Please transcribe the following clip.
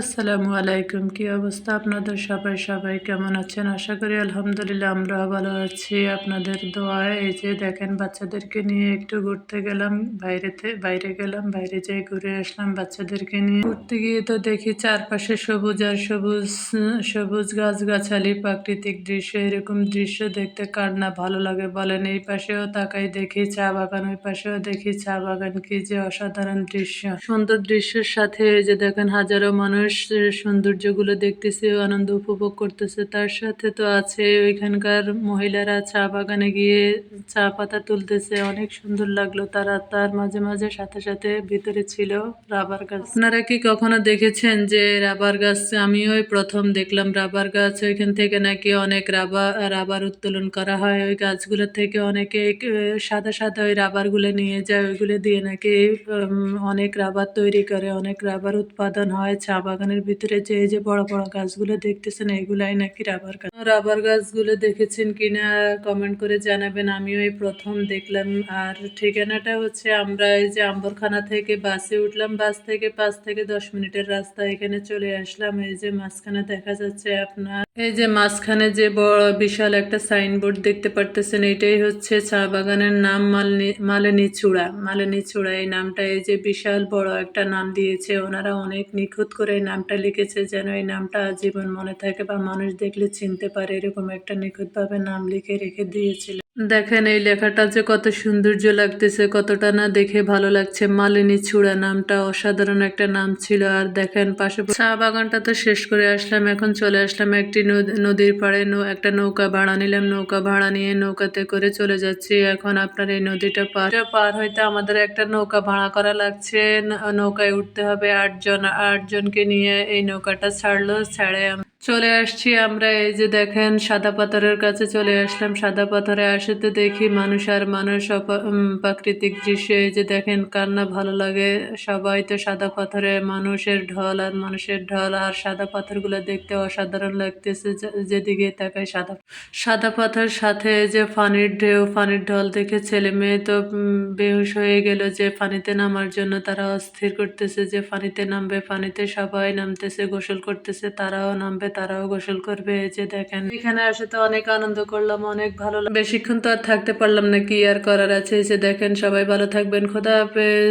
আসসালামু আলাইকুম, কি অবস্থা আপনাদের সবাই? সবাই কেমন আছেন? আশা করি আলহামদুলিল্লাহ আমরা ভালো আছি। আপনাদের দোয়ায় এই যে দেখেন, বাচ্চাদেরকে নিয়ে একটু ঘুরতে গেলাম, বাইরেতে, বাইরে গেলাম, বাইরে যেয়ে ঘুরে আসলাম বাচ্চাদেরকে নিয়ে। ঘুরতে গিয়ে তো দেখি চারপাশে সবুজ আর সবুজ সবুজ গাছগাছালি, প্রাকৃতিক দৃশ্য, এরকম দৃশ্য দেখতে কার না ভালো লাগে বলেন। এই পাশেও তাকাই দেখি চা বাগান, ওই পাশেও দেখি চা বাগান, কি যে অসাধারণ দৃশ্য। সুন্দর দৃশ্যের সাথে এই যে দেখেন, হাজারো মানুষ সৌন্দর্যগুলো দেখতেছে, আনন্দ উপভোগ করতেছে। তার সাথে তো আছে ওইখানকার মহিলারা চা বাগানে গিয়ে চা পাতা তুলতেছে। অনেক সুন্দর লাগল তারা। তার মাঝে মাঝে সাথে সাথে ভিতরে ছিল রাবার গাছ। আপনারা কি কখনো দেখেছেন যে রাবার গাছ? আমিও প্রথম দেখলাম রাবার গাছ। ওইখান থেকে নাকি অনেক রাবার রাবার উত্তোলন করা হয়। ওই গাছগুলো থেকে অনেকে সাদা সাদা ওই রাবারগুলো নিয়ে যায়। ওইগুলো দিয়ে নাকি অনেক রাবার তৈরি করে, অনেক রাবার উৎপাদন হয়, চা বাগানের ভিতরে যে এই যে বড় বড় গাছগুলো দেখতেছেন, এগুলাই নাকি রাবার গাছ। রাবার গাছগুলো দেখেছেন কিনা কমেন্ট করে জানাবেন। আমিও এই প্রথম দেখলাম। আর ঠিকানাটা হচ্ছে আমরা এই যে আম্বরখানা থেকে বাসে উঠলাম। বাস থেকে পাঁচ থেকে দশ মিনিটের রাস্তা। এখানে চলে আসলাম। এই যে মাঝখানে দেখা যাচ্ছে আপনার, এই যে মাঝখানে যে বড় বিশাল একটা সাইনবোর্ড দেখতে পারতেছেন, এটাই হচ্ছে চা বাগানের নাম মালনি মালিনী চূড়া মালিনী চূড়া এই নামটা এই যে বিশাল বড় একটা নাম দিয়েছে। ওনারা অনেক নিখুঁত করে নামটা লিখেছে যেন এই নামটা আজীবন মনে থাকে বা মানুষ দেখলে চিনতে পারে, এরকম একটা নিখুঁতভাবে নাম লিখে রেখে দিয়েছিল দেখেন, এই লেখাটা যে কত সৌন্দর্য লাগতেছে, কতটা না দেখে ভালো লাগছে। মালিনী চূড়া নামটা অসাধারণ একটা নাম ছিল। আর দেখেন পাশে চা বাগানটা তো শেষ করে আসলাম, এখন চলে আসলাম একটি নদ- নদীর পাড়ে। একটা নৌকা ভাড়া নিলাম, নৌকা ভাড়া নিয়ে নৌকাতে করে চলে যাচ্ছি। এখন আপনার এই নদীটা পার পার হইতে আমাদের একটা নৌকা ভাড়া করা লাগছে। নৌকায় উঠতে হবে আটজন আটজনকে নিয়ে এই নৌকাটা ছাড়লো। ছাড়ে চলে আসছি আমরা, এই যে দেখেন সাদা পাথরের কাছে চলে আসলাম। সাদা পাথরে আসে তো দেখি মানুষ আর মানুষ প্রাকৃতিক দৃশ্য, এই যে দেখেন কান্না ভালো লাগে। সবাই তো সাদা পাথরে, মানুষের ঢল আর মানুষের ঢল, আর সাদা পাথরগুলো দেখতে অসাধারণ লাগতেছে। যেদিকে তাকাই সাদা সাদা পাথর সাথে যে পানির ঢেউ পানির ঢল দেখে ছেলে মেয়ে তো বেহুশ হয়ে গেল যে পানিতে নামার জন্য তারা অস্থির করতেছে, যে পানিতে নামবে পানিতে সবাই নামতেছে, গোসল করতেছে, তারাও নামবে। তারাও গোসল করবে যে দেখেন। এখানে আসে তো অনেক আনন্দ করলাম, অনেক ভালো বেশিক্ষণ তো আর থাকতে পারলাম না, কি আর করার আছে? যে দেখেন, সবাই ভালো থাকবেন, খোদা হাফেজ।